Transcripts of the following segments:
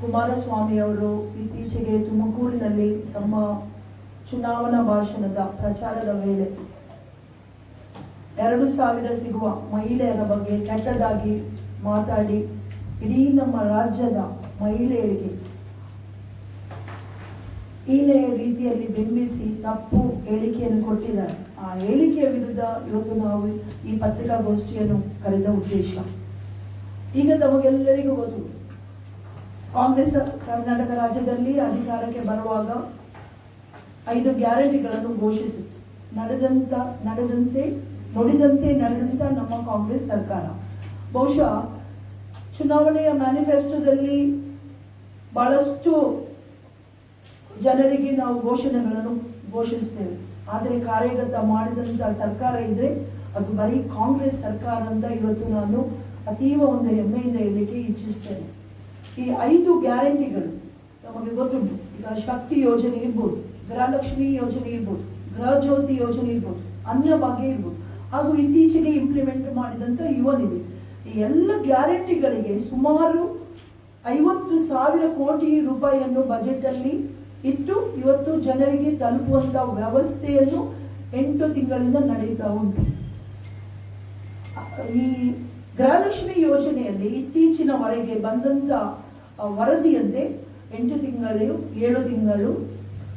ಕುಮಾರಸ್ವಾಮಿ ಅವರು ಇತ್ತೀಚೆಗೆ ತುಮಕೂರಿನಲ್ಲಿ ತಮ್ಮ ಚುನಾವಣಾ ಭಾಷಣದ ಪ್ರಚಾರದ ವೇಳೆ ಎರಡು ಸಾವಿರ ಸಿಗುವ ಮಹಿಳೆಯರ ಬಗ್ಗೆ ಕೆಟ್ಟದಾಗಿ ಮಾತಾಡಿ ಇಡೀ ನಮ್ಮ ರಾಜ್ಯದ ಮಹಿಳೆಯರಿಗೆ ಈನೇ ರೀತಿಯಲ್ಲಿ ಬಿಂಬಿಸಿ ತಪ್ಪು ಹೇಳಿಕೆಯನ್ನು ಕೊಟ್ಟಿದ್ದಾರೆ. ಆ ಹೇಳಿಕೆಯ ವಿರುದ್ಧ ಇವತ್ತು ನಾವು ಈ ಪತ್ರಿಕಾಗೋಷ್ಠಿಯನ್ನು ಕರೆದ ಉದ್ದೇಶ. ಈಗ ತಮಗೆಲ್ಲರಿಗೂ ಗೊತ್ತು. ಕಾಂಗ್ರೆಸ್ ಕರ್ನಾಟಕ ರಾಜ್ಯದಲ್ಲಿ ಅಧಿಕಾರಕ್ಕೆ ಬರುವಾಗ ಐದು ಗ್ಯಾರಂಟಿಗಳನ್ನು ಘೋಷಿಸಿತ್ತು. ನಡೆದಂತ, ನಡೆದಂತೆ, ನುಡಿದಂತೆ ನಡೆದಂತ ನಮ್ಮ ಕಾಂಗ್ರೆಸ್ ಸರ್ಕಾರ. ಬಹುಶಃ ಚುನಾವಣೆಯ ಮ್ಯಾನಿಫೆಸ್ಟೋದಲ್ಲಿ ಬಹಳಷ್ಟು ಜನರಿಗೆ ನಾವು ಘೋಷಣೆಗಳನ್ನು ಘೋಷಿಸ್ತೇವೆ. ಆದರೆ ಕಾರ್ಯಗತ ಮಾಡಿದಂಥ ಸರ್ಕಾರ ಇದ್ರೆ ಅದು ಬರೀ ಕಾಂಗ್ರೆಸ್ ಸರ್ಕಾರ ಅಂತ ಇವತ್ತು ನಾನು ಅತೀವ ಒಂದು ಹೆಮ್ಮೆಯಿಂದ ಹೇಳಲಿಕ್ಕೆ ಇಚ್ಛಿಸ್ತೇನೆ. ಈ ಐದು ಗ್ಯಾರಂಟಿಗಳು ನಮಗೆ ಗೊತ್ತುಂಟು. ಈಗ ಶಕ್ತಿ ಯೋಜನೆ ಇರ್ಬೋದು ಗೃಹಲಕ್ಷ್ಮಿ ಯೋಜನೆ ಇರ್ಬೋದು ಗೃಹ ಜ್ಯೋತಿ ಯೋಜನೆ ಇರ್ಬೋದು ಅನ್ಯ ಇರ್ಬೋದು. ಹಾಗೂ ಇತ್ತೀಚೆಗೆ ಇಂಪ್ಲಿಮೆಂಟ್ ಮಾಡಿದಂಥ ಯುವನಿಧಿ. ಈ ಎಲ್ಲ ಗ್ಯಾರಂಟಿಗಳಿಗೆ ಸುಮಾರು ಐವತ್ತು ಸಾವಿರ ಕೋಟಿ ರೂಪಾಯಿಯನ್ನು ಬಜೆಟ್ ಅಲ್ಲಿ ಇಟ್ಟು ಇವತ್ತು ಜನರಿಗೆ ತಲುಪುವಂತ ವ್ಯವಸ್ಥೆಯನ್ನು ಎಂಟು ತಿಂಗಳಿಂದ ನಡೆಯುತ್ತಾ ಉಂಟು. ಈ ಗೃಹಲಕ್ಷ್ಮಿ ಯೋಜನೆಯಲ್ಲಿ ಇತ್ತೀಚಿನವರೆಗೆ ಬಂದಂತ ಆ, ವರದಿಯಂತೆ ಎಂಟು ತಿಂಗಳು ಏಳು ತಿಂಗಳು,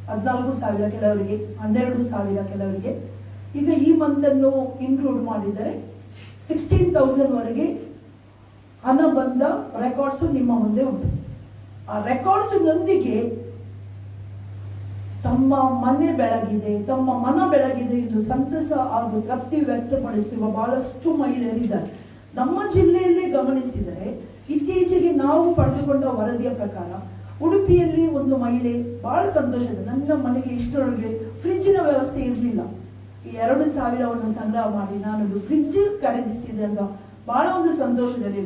ಹದಿನಾಲ್ಕು ಸಾವಿರ ಕೆಲವರಿಗೆ, ಹನ್ನೆರಡು ಸಾವಿರ ಕೆಲವರಿಗೆ. ಈಗ ಈ ಮಂತನ್ನು ಇನ್ಕ್ಲೂಡ್ ಮಾಡಿದರೆ ಸಿಕ್ಸ್ಟೀನ್ ತೌಸಂಡ್ ವರೆಗೆ ಹಣ ಬಂದ ರೆಕಾರ್ಡ್ಸು ನಿಮ್ಮ ಮುಂದೆ ಉಂಟು. ಆ ರೆಕಾರ್ಡ್ಸ್ನೊಂದಿಗೆ ತಮ್ಮ ಮನೆ ಬೆಳಗಿದೆ, ತಮ್ಮ ಮನ ಬೆಳಗಿದೆ ಎಂದು ಸಂತಸ ಹಾಗೂ ತೃಪ್ತಿ ವ್ಯಕ್ತಪಡಿಸುವ ಬಹಳಷ್ಟು ಮಹಿಳೆಯರಿದ್ದಾರೆ. ನಮ್ಮ ಜಿಲ್ಲೆಯಲ್ಲೇ ಗಮನಿಸಿದರೆ ಇತ್ತೀಚೆಗೆ ನಾವು ಪಡೆದುಕೊಂಡ ವರದಿಯ ಪ್ರಕಾರ ಉಡುಪಿಯಲ್ಲಿ ಒಂದು ಮಹಿಳೆ ಬಹಳ ಸಂತೋಷದ, ನನ್ನ ಮನೆಗೆ ಇಷ್ಟರೊಳಗೆ ಫ್ರಿಜ್ಜಿನ ವ್ಯವಸ್ಥೆ ಇರಲಿಲ್ಲ. ಈ ಎರಡು ಸಾವಿರವನ್ನು ಸಂಗ್ರಹ ಮಾಡಿ ನಾನದು ಫ್ರಿಡ್ಜ್ ಖರೀದಿಸಿದೆ ಅಂತ ಬಹಳ ಒಂದು ಸಂತೋಷದಲ್ಲಿ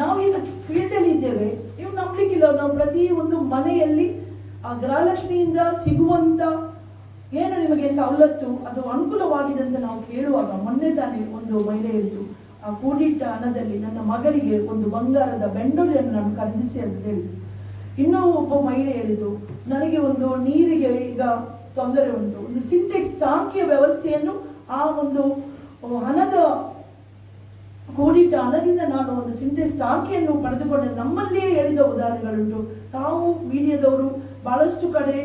ನಾವೀಗ ಫೀಲ್ಡ್ ಅಲ್ಲಿ ಇದ್ದೇವೆ. ನೀವು ನಂಬಲಿಕ್ಕಿಲ್ಲ. ನಾವು ಪ್ರತಿ ಒಂದು ಮನೆಯಲ್ಲಿ ಆ ಗೃಹಲಕ್ಷ್ಮಿಯಿಂದ ಸಿಗುವಂತ ಏನು ನಿಮಗೆ ಸವಲತ್ತು ಅದು ಅನುಕೂಲವಾಗಿದೆ ಅಂತ ನಾವು ಕೇಳುವಾಗ ಮೊನ್ನೆ ತಾನೇ ಒಂದು ಮಹಿಳೆ ಹೇಳಿತು ಆ ಕೂಡಿಟ್ಟ ಹಣದಲ್ಲಿ ನನ್ನ ಮಗಳಿಗೆ ಒಂದು ಬಂಗಾರದ ಬೆಂಡೋಲಿಯನ್ನು ನಾನು ಖರೀದಿಸಿ ಅಂತ ಹೇಳಿದ್ರು ಇನ್ನೂ ಒಬ್ಬ ಮಹಿಳೆ ಹೇಳಿದ್ರು ನನಗೆ ಒಂದು ನೀರಿಗೆ ಈಗ ತೊಂದರೆ ಉಂಟು. ಒಂದು ಸಿಂಟೆಕ್ಸ್ ಟಾಂಕಿಯ ವ್ಯವಸ್ಥೆಯನ್ನು ಆ ಒಂದು ಹಣದ ಕೂಡಿಟ್ಟ ಹಣದಿಂದ ನಾನು ಒಂದು ಸಿಂಟೆಕ್ಸ್ ಟಾಂಕಿಯನ್ನು ಪಡೆದುಕೊಂಡೆ ನಮ್ಮಲ್ಲಿಯೇ ಹೇಳಿದ ಉದಾಹರಣೆಗಳುಂಟು. ತಾವು ಮೀಡಿಯಾದವರು, ಬಹಳಷ್ಟು ಕಡೆ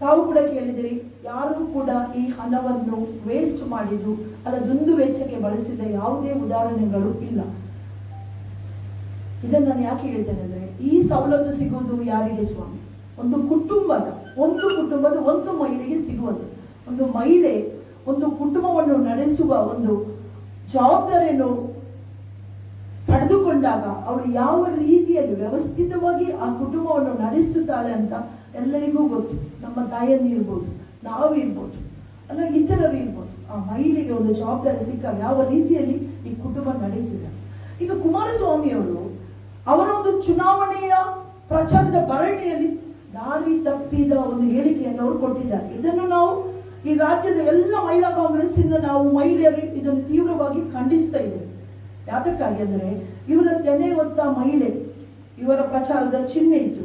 ತಾವು ಕೂಡ ಕೇಳಿದಿರಿ, ಯಾರು ಕೂಡ ಈ ಹಣವನ್ನು ವೇಸ್ಟ್ ಮಾಡಿದ್ದು, ಅಲ್ಲ ದುಂದು ವೆಚ್ಚಕ್ಕೆ ಬಳಸಿದ ಯಾವುದೇ ಉದಾಹರಣೆಗಳು ಇಲ್ಲ. ಇದನ್ನು ನಾನು ಯಾಕೆ ಹೇಳ್ತೇನೆ ಅಂದರೆ, ಈ ಸವಲತ್ತು ಸಿಗುವುದು ಯಾರಿಗೆ ಸ್ವಾಮಿ? ಒಂದು ಕುಟುಂಬದ ಒಂದು ಕುಟುಂಬದ ಒಂದು ಮಹಿಳೆಗೆ ಸಿಗುವುದು. ಒಂದು ಮಹಿಳೆ ಒಂದು ಕುಟುಂಬವನ್ನು ನಡೆಸುವ ಒಂದು ಜವಾಬ್ದಾರಿಯನ್ನು ಪಡೆದುಕೊಂಡಾಗ ಅವಳು ಯಾವ ರೀತಿಯಲ್ಲಿ ವ್ಯವಸ್ಥಿತವಾಗಿ ಆ ಕುಟುಂಬವನ್ನು ನಡೆಸುತ್ತಾಳೆ ಅಂತ ಎಲ್ಲರಿಗೂ ಗೊತ್ತು. ನಮ್ಮ ತಾಯಿಯಂದಿ ಇರ್ಬೋದು ನಾವು ಇರ್ಬೋದು ಅಲ್ಲ ಇತರರು ಇರ್ಬೋದು. ಆ ಮಹಿಳೆಗೆ ಒಂದು ಜವಾಬ್ದಾರಿ ಸಿಕ್ಕಾಗ ಯಾವ ರೀತಿಯಲ್ಲಿ ಈ ಕುಟುಂಬ ನಡೀತಿದೆ? ಈಗ ಕುಮಾರಸ್ವಾಮಿ ಅವರು ಅವರ ಒಂದು ಚುನಾವಣೆಯ ಪ್ರಚಾರದ ಭರಣಿಯಲ್ಲಿ ದಾರಿ ತಪ್ಪಿದ ಒಂದು ಹೇಳಿಕೆಯನ್ನು ಅವರು ಕೊಟ್ಟಿದ್ದಾರೆ. ಇದನ್ನು ನಾವು ಈ ರಾಜ್ಯದ ಎಲ್ಲ ಮಹಿಳಾ ಕಾಂಗ್ರೆಸ್ಸಿಂದ ನಾವು ಮಹಿಳೆಯರು ಇದನ್ನು ತೀವ್ರವಾಗಿ ಖಂಡಿಸ್ತಾ ಇದ್ದೇವೆ. ಯಾತಕ್ಕಾಗಿ ಅಂದರೆ ಇವರ ತೆನೆ ಹೊತ್ತ ಮಹಿಳೆ, ಇವರ ಪ್ರಚಾರದ ಚಿಹ್ನೆ ಇತ್ತು.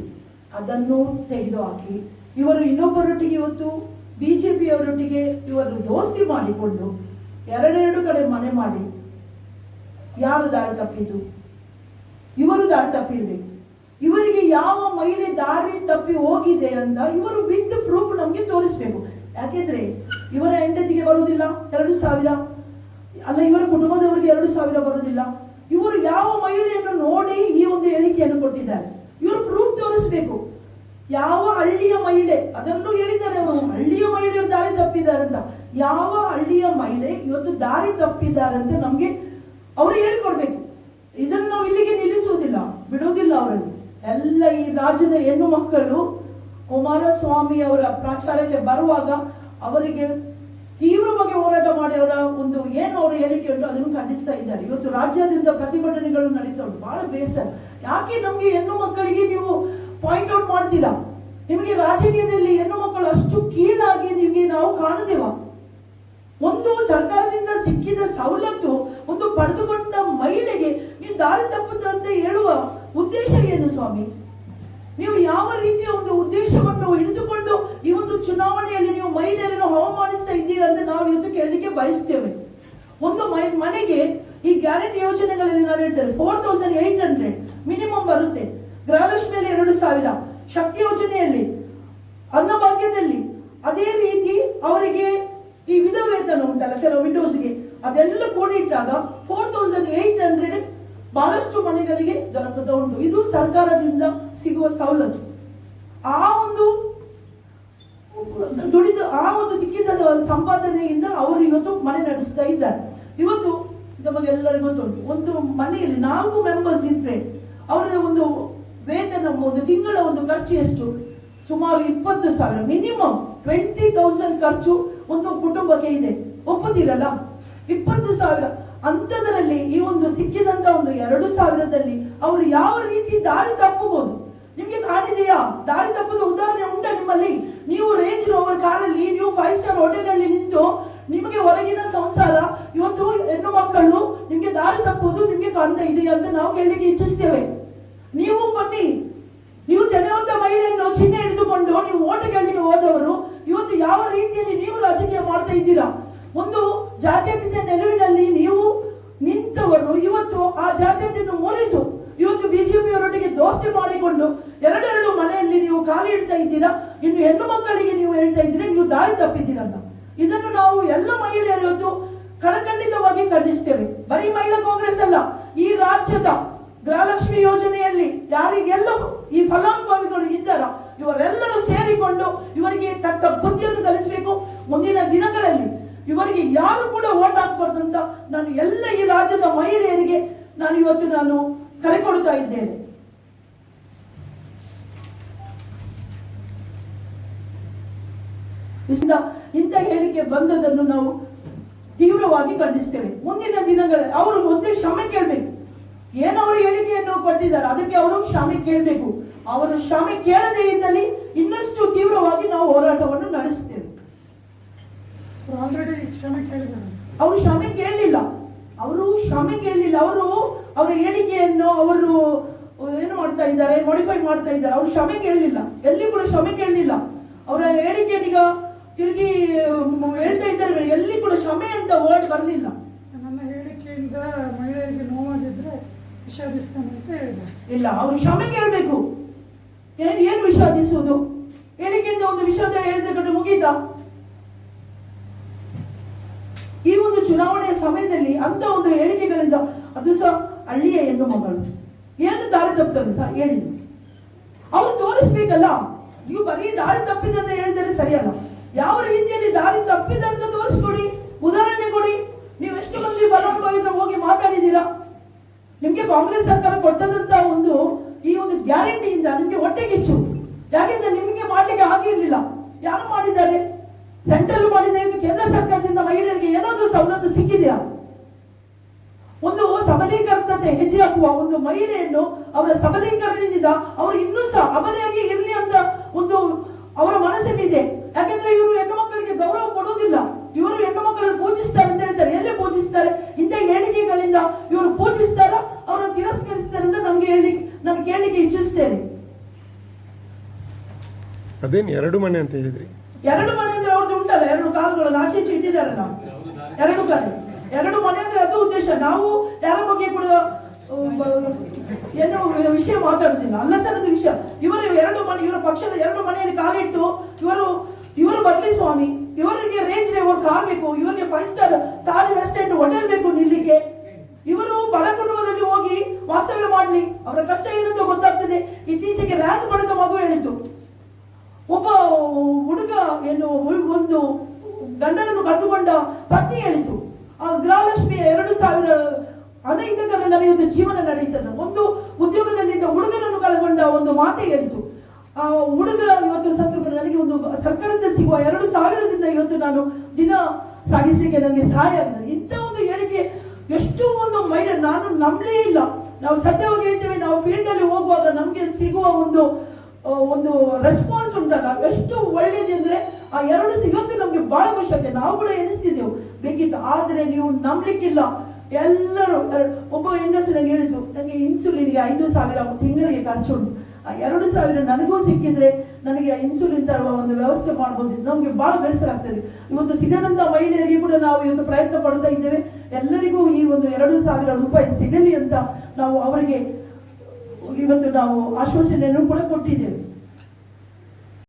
ಅದನ್ನು ತೆಗೆದುಹಾಕಿ, ಇವರು ಇನ್ನೊಬ್ಬರೊಟ್ಟಿಗೆ ಇವತ್ತು ಬಿಜೆಪಿಯವರೊಟ್ಟಿಗೆ ಇವರು ದೋಸ್ತಿ ಮಾಡಿಕೊಂಡು ಎರಡೆರಡು ಕಡೆ ಮನೆ ಮಾಡಿ, ಯಾರು ದಾರಿ ತಪ್ಪಿದ್ದು? ಇವರು ದಾರಿ ತಪ್ಪಿರಬೇಕು. ಇವರಿಗೆ ಯಾವ ಮಹಿಳೆ ದಾರಿ ತಪ್ಪಿ ಹೋಗಿದೆ ಅಂತ ಇವರು ವಿತ್ ಪ್ರೂಫ್ ನಮಗೆ ತೋರಿಸ್ಬೇಕು. ಯಾಕೆಂದ್ರೆ, ಇವರ ಹೆಂಡತಿಗೆ ಬರುವುದಿಲ್ಲ. ಎರಡು ಸಾವಿರ ಅಲ್ಲ, ಇವರ ಕುಟುಂಬದವರಿಗೆ ಎರಡು ಸಾವಿರ ಬರೋದಿಲ್ಲ ಇವರು ಯಾವ ಮಹಿಳೆಯನ್ನು ನೋಡಿ ಈ ಒಂದು ಹೇಳಿಕೆಯನ್ನು ಕೊಟ್ಟಿದ್ದಾರೆ? ಇವರು ಪ್ರೂಫ್ ತೋರಿಸ್ಬೇಕು. ಯಾವ ಹಳ್ಳಿಯ ಮಹಿಳೆ, ಅದನ್ನು ಹೇಳಿದ್ದಾರೆ ಹಳ್ಳಿಯ ಮಹಿಳೆಯರು ದಾರಿ ತಪ್ಪಿದ್ದಾರೆ ಅಂತ. ಯಾವ ಹಳ್ಳಿಯ ಮಹಿಳೆ ಇವತ್ತು ದಾರಿ ತಪ್ಪಿದ್ದಾರೆ ಅಂತ ನಮಗೆ ಅವರು ಹೇಳಿಕೊಡ್ಬೇಕು. ಇದನ್ನು ನಾವು ಇಲ್ಲಿಗೆ ನಿಲ್ಲಿಸುವುದಿಲ್ಲ, ಬಿಡುವುದಿಲ್ಲ ಅವರನ್ನು. ಎಲ್ಲ ಈ ರಾಜ್ಯದ ಹೆಣ್ಣು ಮಕ್ಕಳು ಕುಮಾರಸ್ವಾಮಿ ಅವರ ಪ್ರಚಾರಕ್ಕೆ ಬರುವಾಗ ಅವರಿಗೆ ಹೋರಾಟ ಮಾಡಿ ಅವರ ಒಂದು ಏನು ಅವರು ಹೇಳಿಕೆ ಉಂಟು ಅದನ್ನು ಖಂಡಿಸ್ತಾ ಇದ್ದಾರೆ. ಇವತ್ತು ರಾಜ್ಯಾದ್ಯಂತ ಪ್ರತಿಭಟನೆಗಳು ನಡೀತಾ ಉಂಟು. ಬಹಳ ಬೇಸರ. ಯಾಕೆ ನಮಗೆ ಹೆಣ್ಣು ಮಕ್ಕಳಿಗೆ ನೀವು ಪಾಯಿಂಟ್ ಔಟ್ ಮಾಡ್ತೀರಾ? ನಿಮಗೆ ರಾಜಕೀಯದಲ್ಲಿ ಹೆಣ್ಣು ಮಕ್ಕಳು ಅಷ್ಟು ಕೀಳಾಗಿ ನಿಮಗೆ ನಾವು ಕಾಣುತ್ತೇವ ಒಂದು ಸರ್ಕಾರದಿಂದ ಸಿಕ್ಕಿದ ಸವಲತ್ತು ಒಂದು ಪಡೆದುಕೊಂಡ ಮಹಿಳೆಗೆ ನೀವು ದಾರಿ ತಪ್ಪುತ್ತಂತೆ ಹೇಳುವ ಉದ್ದೇಶ ಏನು ಸ್ವಾಮಿ? ನೀವು ಯಾವ ರೀತಿಯ ಒಂದು ಉದ್ದೇಶವನ್ನು ಹಿಡಿದುಕೊಂಡು ಈ ಒಂದು ಚುನಾವಣೆಯಲ್ಲಿ ನೀವು ಮಹಿಳೆಯರನ್ನು ಅವಮಾನಿಸ್ತಾ ಇದ್ದೀರಾ ಅಂತ ನಾವು ಇವತ್ತು ಕೇಳಲಿಕ್ಕೆ ಬಯಸ್ತೇವೆ. ಒಂದು ಮನೆಗೆ ಈ ಗ್ಯಾರಂಟಿ ಯೋಜನೆಗಳಲ್ಲಿ ನಾನು ಹೇಳ್ತೇನೆ four thousand eight hundred minimum ಬರುತ್ತೆ. ಗೃಹಲಕ್ಷ್ಮಿಯಲ್ಲಿ ಎರಡು ಸಾವಿರ. ಶಕ್ತಿ ಯೋಜನೆಯಲ್ಲಿ, ಅನ್ನಭಾಗ್ಯದಲ್ಲಿ ಅದೇ ರೀತಿ ಅವರಿಗೆ ಈ ವಿಧ ವೇತನ ಉಂಟಲ್ಲ, ಕೆಲವು ವಿಂಡೋಸ್ಗೆ ಅದೆಲ್ಲ ಕೂಡಿಟ್ಟಾಗ ಫೋರ್ ತೌಸಂಡ್ ಏಟ್ ಹಂಡ್ರೆಡ್ ಬಹಳಷ್ಟು ಮನೆಗಳಿಗೆ ದೊರಕುತ್ತಾ ಉಂಟು ಇದು ಸರ್ಕಾರದಿಂದ ಸಿಗುವ ಸವಲತ್ತು. ಆ ಒಂದು ದುಡಿದ ಆ ಒಂದು ಸಿಕ್ಕಿದ ಸಂಪಾದನೆಯಿಂದ ಅವರು ಇವತ್ತು ಮನೆ ನಡೆಸ್ತಾ ಇದ್ದಾರೆ. ಇವತ್ತು ನಮಗೆಲ್ಲರಿಗೂ ಗೊತ್ತುಂಟು, ಒಂದು ಮನೆಯಲ್ಲಿ ನಾಲ್ಕು ಮೆಂಬರ್ಸ್ ಇದ್ರೆ ಅವರ ಒಂದು ವೇತನ, ಒಂದು ತಿಂಗಳ ಒಂದು ಖರ್ಚು ಎಷ್ಟು? ಸುಮಾರು ಇಪ್ಪತ್ತು ಸಾವಿರ ಮಿನಿಮಮ್ ಟ್ವೆಂಟಿ ತೌಸಂಡ್ ಖರ್ಚು ಒಂದು ಕುಟುಂಬಕ್ಕೆ ಇದೆ. ಒಪ್ಪುತ್ತೀರಲ್ಲ? ಇಪ್ಪತ್ತು ಸಾವಿರ. ಅಂಥದ್ರಲ್ಲಿ ಈ ಒಂದು ಸಿಕ್ಕಿದಂತ ಒಂದು ಎರಡು ಸಾವಿರದಲ್ಲಿ ಅವರು ಯಾವ ರೀತಿ ದಾರಿ ತಪ್ಪಬಹುದು? ನಿಮಗೆ ಕಾಣಿದೆಯಾ? ದಾರಿ ತಪ್ಪದ ಉದಾಹರಣೆ ಉಂಟಾ ನಿಮ್ಮಲ್ಲಿ? ನೀವು ರೇಂಜ್ ರೋವರ್ ಕಾರಲ್ಲಿ ನೀವು ಫೈವ್ ಸ್ಟಾರ್ ಹೋಟೆಲ್ ಅಲ್ಲಿ ನಿಂತು ನಿಮಗೆ ಹೊರಗಿನ ಸಂಸಾರ, ಇವತ್ತು ಹೆಣ್ಣು ಮಕ್ಕಳು ನಿಮಗೆ ದಾರಿ ತಪ್ಪುವುದು ನಿಮಗೆ ಕಾಣ್ತಾ ಇದೆ ಅಂತ ನಾವು ಕೇಳಲಿಕ್ಕೆ ಇಚ್ಛಿಸ್ತೇವೆ. ನೀವು ಬನ್ನಿ. ನೀವು ತೆನೆಯುವಂತ ಮಹಿಳೆಯನ್ನು ಚಿಹ್ನೆ ಹಿಡಿದುಕೊಂಡು ನೀವು ಓಟ ಕೇಳಲಿಕ್ಕೆ ಹೋದವರು, ಇವತ್ತು ಯಾವ ರೀತಿಯಲ್ಲಿ ನೀವು ರಾಜಕೀಯ ಮಾಡ್ತಾ ಇದ್ದೀರಾ? ಒಂದು ಜಾತ್ಯತೀತ ನೆಲುವಿನಲ್ಲಿ ನೀವು ನಿಂತವರು ಇವತ್ತು ಆ ಜಾತ್ಯತೆಯನ್ನು ಮುರಿದು ಇವತ್ತು ಬಿಜೆಪಿಯವರೊಟ್ಟಿಗೆ ದೋಸ್ತಿ ಮಾಡಿಕೊಂಡು ಎರಡೆರಡು ಮನೆಯಲ್ಲಿ ನೀವು ಖಾಲಿ ಇಡ್ತಾ ಇದ್ದೀರಾ? ಇನ್ನು ಹೆಣ್ಣು ಮಕ್ಕಳಿಗೆ ನೀವು ಹೇಳ್ತಾ ಇದ್ದೀರಾ? ನೀವು ದಾರಿ ತಪ್ಪಿದ್ದೀರಂತ ಇದನ್ನು ನಾವು ಎಲ್ಲ ಮಹಿಳೆಯರು ಇವತ್ತು ಕಡಖಂಡಿತವಾಗಿ ಖಂಡಿಸ್ತೇವೆ ಬರೀ ಮಹಿಳಾ ಕಾಂಗ್ರೆಸ್ ಅಲ್ಲ, ಈ ರಾಜ್ಯದ ಗೃಹಲಕ್ಷ್ಮಿ ಯೋಜನೆಯಲ್ಲಿ ಯಾರಿಗೆಲ್ಲ ಈ ಫಲಾನುಭವಿಗಳು ಇದ್ದಾರ ಇವರೆಲ್ಲರೂ ಸೇರಿಕೊಂಡು ಇವರಿಗೆ ತಕ್ಕ ಬುದ್ಧಿಯನ್ನು ಕಲಿಸಬೇಕು. ಮುಂದಿನ ದಿನಗಳಲ್ಲಿ ಇವರಿಗೆ ಯಾರು ಕೂಡ ಓಟ್ ಹಾಕ್ಬಾರ್ದು ಅಂತ ನಾನು ಎಲ್ಲ ಈ ರಾಜ್ಯದ ಮಹಿಳೆಯರಿಗೆ ನಾನು ಇವತ್ತು ನಾನು ಕರೆ ಕೊಡ್ತಾ ಇದ್ದೇನೆ. ಇಂದ ಇಂಥ ಹೇಳಿಕೆ ಬಂದದನ್ನು ನಾವು ತೀವ್ರವಾಗಿ ಖಂಡಿಸ್ತೇವೆ. ಮುಂದಿನ ದಿನಗಳಲ್ಲಿ ಅವರು ಒಂದೇ ಕ್ಷಮೆ ಕೇಳಬೇಕು. ಏನು ಅವರು ಹೇಳಿಕೆಯನ್ನು ಕೊಟ್ಟಿದ್ದಾರೆ, ಅದಕ್ಕೆ ಅವರು ಕ್ಷಮೆ ಕೇಳಬೇಕು. ಅವರು ಕ್ಷಮೆ ಕೇಳದೇ ಇದ್ದಲ್ಲಿ ಇನ್ನಷ್ಟು ತೀವ್ರವಾಗಿ ನಾವು ಹೋರಾಟವನ್ನು ನಡೆಸುತ್ತೇವೆ. ಆಲ್ರೆಡಿ ಕ್ಷಮೆ ಕೇಳಿದ್ದಾರೆ. ಅವರು ಕ್ಷಮೆ ಕೇಳಲಿಲ್ಲ. ಅವರು ಕ್ಷಮೆ ಕೇಳಲಿಲ್ಲ. ಅವರು ಅವರ ಹೇಳಿಕೆಯನ್ನು ಅವರು ಏನು ಮಾಡ್ತಾ ಇದ್ದಾರೆ ಮಾಡಿಫೈ ಮಾಡ್ತಾ ಇದ್ದಾರೆ. ಅವರು ಕ್ಷಮೆ ಕೇಳಲಿಲ್ಲ. ಎಲ್ಲಿ ಕೂಡ ಕ್ಷಮೆ ಕೇಳಲಿಲ್ಲ. ಅವರ ಹೇಳಿಕೆನೀಗ ತಿರುಗಿ ಹೇಳ್ತಾ ಇದ್ದಾರೆ ಎಲ್ಲಿ ಕೂಡ ಕ್ಷಮೆ ಅಂತ ವರ್ಡ್ ಬರಲಿಲ್ಲ. ನನ್ನ ಹೇಳಿಕೆಯಿಂದ ಮಹಿಳೆಯರಿಗೆ ನೋವಾಗಿದ್ರೆ ವಿಷಾದಿಸ್ತಾನೆ ಅಂತ ಹೇಳಿದ್ದಾರೆ. ಇಲ್ಲ ಅವರು ಕ್ಷಮೆ ಕೇಳಬೇಕು. ಏನು ಏನು ವಿಷಾದಿಸುವುದು? ಹೇಳಿಕೆಯಿಂದ ಒಂದು ವಿಷಾದ ಹೇಳಿದ ಕಡೆ ಮುಗೀತಾ? ಈ ಒಂದು ಚುನಾವಣೆಯ ಸಮಯದಲ್ಲಿ ಅಂತ ಒಂದು ಹೇಳಿಕೆಗಳಿಂದ ಅದು ಸಹ ಹಳ್ಳಿಯ ಹೆಣ್ಣು ಮಗಳು. ಏನು ದಾರಿ ತಪ್ತಾರೆ ಸಹ ಹೇಳಿ. ಅವ್ರು ತೋರಿಸ್ಬೇಕಲ್ಲ, ನೀವು ಬರೀ ದಾರಿ ತಪ್ಪಿದೆ ಅಂತ ಹೇಳಿದರೆ ಸರಿಯಲ್ಲ. ಯಾವ ರೀತಿಯಲ್ಲಿ ದಾರಿ ತಪ್ಪಿದೆ ಅಂತ ತೋರಿಸ್ಕೊಡಿ, ಉದಾಹರಣೆ ಕೊಡಿ. ನೀವು ಎಷ್ಟು ಮಂದಿ ಫಲಾನುಭವಿದ್ರ ಹೋಗಿ ಮಾತಾಡಿದ್ದೀರಾ? ನಿಮ್ಗೆ ಕಾಂಗ್ರೆಸ್ ಸರ್ಕಾರ ಕೊಟ್ಟದಂತ ಒಂದು ಈ ಒಂದು ಗ್ಯಾರಂಟಿಯಿಂದ ನಿಮ್ಗೆ ಹೊಟ್ಟೆಗಿಚ್ಚು ಯಾಕೆಂದ್ರೆ ನಿಮ್ಗೆ ಮಾಡ್ಲಿಕ್ಕೆ ಆಗಿರ್ಲಿಲ್ಲ ಯಾರು ಮಾಡಿದ್ದಾರೆ? ಸೆಂಟ್ರಲ್ ಮಾಡಿದೆ ಕೇಂದ್ರ ಸರ್ಕಾರದಿಂದ ಏನಾದ್ರೂ ಸವಲತ್ತು ಸಿಕ್ಕಿದೆಯಾ? ಒಂದು ಸಬಲೀಕರಣತೆ ಹೆಜ್ಜೆ ಹಾಕುವ ಒಂದು ಮಹಿಳೆಯನ್ನು ಅವರ ಸಬಲೀಕರಣದಿಂದ ಅವರು ಇನ್ನೂ ಸಹ ಅಬಲೆಯಾಗಿ ಇರಲಿ ಅಂತ ಒಂದು ಅವರ ಮನಸ್ಸಲ್ಲಿದೆ ಯಾಕೆಂದ್ರೆ ಇವರು ಹೆಣ್ಣು ಮಕ್ಕಳಿಗೆ ಗೌರವ ಕೊಡುವುದಿಲ್ಲ. ಇವರು ಹೆಣ್ಣು ಮಕ್ಕಳನ್ನು ಪೂಜಿಸ್ತಾರೆ ಅಂತ ಹೇಳ್ತಾರೆ. ಎಲ್ಲಿ ಪೂಜಿಸ್ತಾರೆ? ಇಂಥ ಹೇಳಿಕೆಗಳಿಂದ ಇವರು ಪೂಜಿಸ್ತಾರ? ಅವರನ್ನು ತಿರಸ್ಕರಿಸ್ತಾರೆ ಅಂತ ನಮ್ಗೆ ಹೇಳಿ ನಾನು ಕೇಳಲಿಕ್ಕೆ ಇಚ್ಛಿಸ್ತೇನೆ ಅದೇನು ಎರಡು ಮನೆ ಅಂತ ಹೇಳಿದ್ರಿ? ಎರಡು ಮನೆ ಅಂದ್ರೆ ಅವ್ರದ್ದು ಉಂಟಲ್ಲ? ಎರಡು ಕಾಲುಗಳನ್ನು ಆಚೆ ಇಟ್ಟಿದ್ದಾರೆ ಇಟ್ಟಿದ್ದಾರಲ್ಲ? ಎರಡು ಕಡೆ ಎರಡು ಮನೆ ಅಂದ್ರೆ ಅದು ಉದ್ದೇಶ. ನಾವು ಯಾರ ಬಗ್ಗೆ ಕೂಡ ಏನೋ ವಿಷಯ ಮಾತಾಡುದಿಲ್ಲ. ಅಲ್ಲ ಸರದ ವಿಷಯ. ಇವರು ಎರಡು ಮನೆ, ಇವರ ಪಕ್ಷದ ಎರಡು ಮನೆಯಲ್ಲಿ ಕಾಲಿಟ್ಟು ಇವರು ಇವರು ಬರಲಿ ಸ್ವಾಮಿ. ಇವರಿಗೆ ರೇಂಜ್ ಇವರು ಕಾರ್ ಬೇಕು. ಇವರಿಗೆ five star Taj restaurant hotel ಬೇಕು ನಿಲ್ಲಿಕ್ಕೆ. ಇವರು ಬಡ ಕುಟುಂಬದಲ್ಲಿ ಹೋಗಿ ವಾಸ್ತವ್ಯ ಮಾಡಲಿ. ಅವರ ಕಷ್ಟ ಏನಂತ ಗೊತ್ತಾಗ್ತದೆ. ಇತ್ತೀಚೆಗೆ ರ್ಯಾಂಕ್ ಪಡೆದ ಮಗು ಹೇಳಿತು ಒಬ್ಬ ಹುಡುಗ, ಏನು, ಒಂದು ಗಂಡನನ್ನು ಕಳೆದುಕೊಂಡ ಪತ್ನಿ ಹೇಳಿತು. ಆ ಗೃಹಲಕ್ಷ್ಮಿಯ ಎರಡು ಸಾವಿರ ಹಣ ನಡೆಯುವುದು ಜೀವನ ನಡೆಯುತ್ತದೆ. ಒಂದು ಉದ್ಯೋಗದಲ್ಲಿದ್ದ ಹುಡುಗನನ್ನು ಕಳೆದುಕೊಂಡ ಒಂದು ಮಾತೆ ಹೇಳಿತು. ಆ ಹುಡುಗ ಇವತ್ತು ಸಂದರ್ಭ ನನಗೆ ಒಂದು ಸರ್ಕಾರದಿಂದ ಸಿಗುವ ಎರಡು ಸಾವಿರದಿಂದ ಇವತ್ತು ನಾನು ದಿನ ಸಾಗಿಸಲಿಕ್ಕೆ ನನಗೆ ಸಹಾಯ ಆಗಿದೆ. ಇಂಥ ಒಂದು ಹೇಳಿಕೆ ಎಷ್ಟು ಒಂದು ಮೈಂಡ್ ನಾನು ನಂಬಲೇ ಇಲ್ಲ. ನಾವು ಸತ್ಯವಾಗಿ ಹೇಳ್ತೇವೆ, ನಾವು ಫೀಲ್ಡ್ ಅಲ್ಲಿ ಹೋಗುವಾಗ ನಮಗೆ ಸಿಗುವ ಒಂದು ಒಂದು ರೆಸ್ಪಾನ್ಸ್ ಉಂಟಲ್ಲ. ಎಷ್ಟು ಒಳ್ಳೇದು ಅಂದ್ರೆ ಆ ಎರಡು ಇವತ್ತು ನಮ್ಗೆ ಬಹಳ ಆಗ್ತದೆ ನಾವು ಕೂಡ ಎನಿಸ್ತಿದ್ದೆವು ಬೇಕಿತ್ತು ಆದ್ರೆ ನೀವು ನಂಬಲಿಕ್ಕಿಲ್ಲ. ಎಲ್ಲರೂ ಒಬ್ಬ ಹೆಂಗಸು ನನಗೆ ಹೇಳಿದ್ದು ನನಗೆ ಇನ್ಸುಲಿನ್ಗೆ ಐದು ಸಾವಿರ ತಿಂಗಳಿಗೆ ಖರ್ಚು ಉಂಟು. ಆ ಎರಡು ಸಾವಿರ ನನಗೂ ಸಿಕ್ಕಿದ್ರೆ ನನಗೆ ಇನ್ಸುಲಿನ್ ತರುವ ಒಂದು ವ್ಯವಸ್ಥೆ ಮಾಡಬಹುದು ನಮಗೆ ಬಹಳ ಬೇಸರ ಆಗ್ತದೆ. ಇವತ್ತು ಸಿಗದಂತ ಮಹಿಳೆಯರಿಗೆ ಕೂಡ ನಾವು ಇವತ್ತು ಪ್ರಯತ್ನ ಪಡ್ತಾ ಇದ್ದೇವೆ. ಎಲ್ಲರಿಗೂ ಈ ಒಂದು ಎರಡು ಸಾವಿರ ರೂಪಾಯಿ ಸಿಗಲಿ ಅಂತ ನಾವು ಅವರಿಗೆ ಇವತ್ತು ನಾವು ಆಶ್ವಾಸನೆಯನ್ನು ಕೂಡ ಕೊಟ್ಟಿದ್ದೇವೆ.